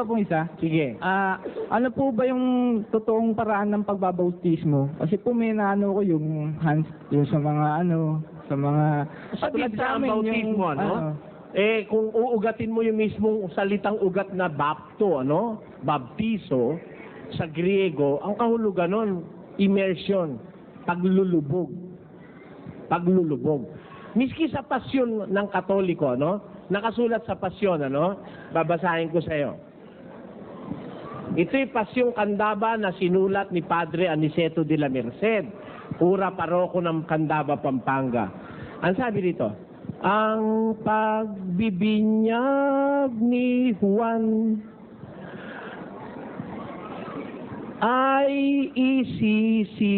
pa pong isa. Sige. Ah, ano po ba yung totoong paraan ng pagbabautismo? Kasi po may naano ko yung hands, yung sa mga ano, sa mga... Sa Katulad Biblia ang amin, bautismo, ano? Eh, kung uugatin mo yung mismong salitang ugat na bapto, ano? Baptiso, sa Griego, ang kahulugan nun, immersion, paglulubog. Paglulubog. Miski sa pasyon ng Katoliko, ano? Nakasulat sa pasyon, ano? Babasahin ko sa iyo. Ito'y pasyong kandaba na sinulat ni Padre Aniceto de la Merced, pura paroko ng Candaba, Pampanga. Ang sabi dito, ang pagbibinyag ni Juan ay isisisid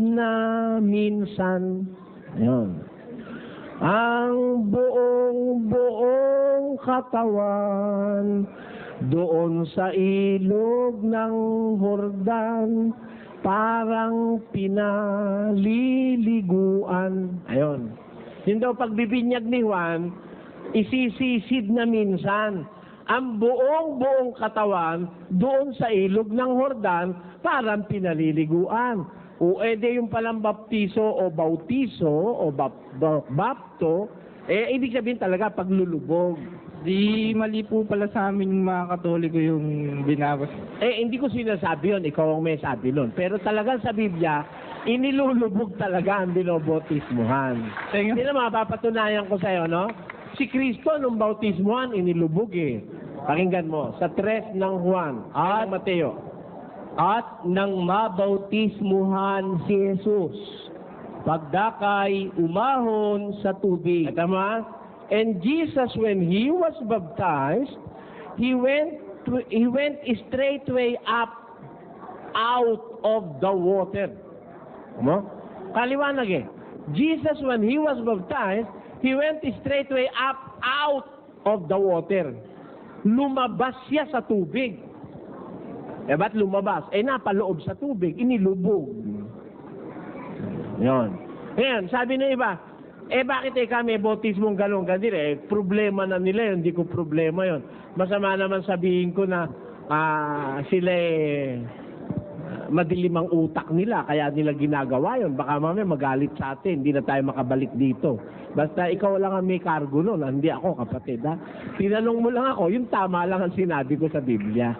na minsan. Ayun. Ang buong buong katawan doon sa ilog ng Hordan parang pinaliliguan. Ayun. Yun daw pagbibinyag ni Juan, isisisid na minsan ang buong buong katawan doon sa ilog ng Hordan parang pinaliliguan. O ede yung palang baptiso o bautiso o bap, ba- bapto, eh ibig sabihin talaga paglulubog. Di mali po pala sa amin yung mga katoliko yung binabas. Eh, hindi ko sinasabi yun, ikaw ang may sabi nun. Pero talagang sa Biblia, inilulubog talaga ang binobotismuhan. Hindi na mapapatunayan ko sa'yo, no? Si Kristo nung bautismuhan, inilubog eh. Pakinggan mo, sa tres ng Juan, at Mateo. At nang mabautismuhan si Jesus, pagdakay umahon sa tubig. At tama? And Jesus, when he was baptized, he went to, he went straightway up out of the water. Ano? Kaliwanag eh. Jesus, when he was baptized, he went straightway up out of the water. Lumabas siya sa tubig. Eh, ba't lumabas? Eh, napaloob sa tubig. Inilubog. Yon. Ngayon, sabi ng iba, eh bakit eh kami bautismong galong ganito eh, problema na nila yun, hindi ko problema yon. Masama naman sabihin ko na ah, sila eh, madilim ang utak nila, kaya nila ginagawa yon. Baka mamaya magalit sa atin, hindi na tayo makabalik dito. Basta ikaw lang ang may cargo nun, hindi ako kapatid ha. Tinanong mo lang ako, yung tama lang ang sinabi ko sa Biblia.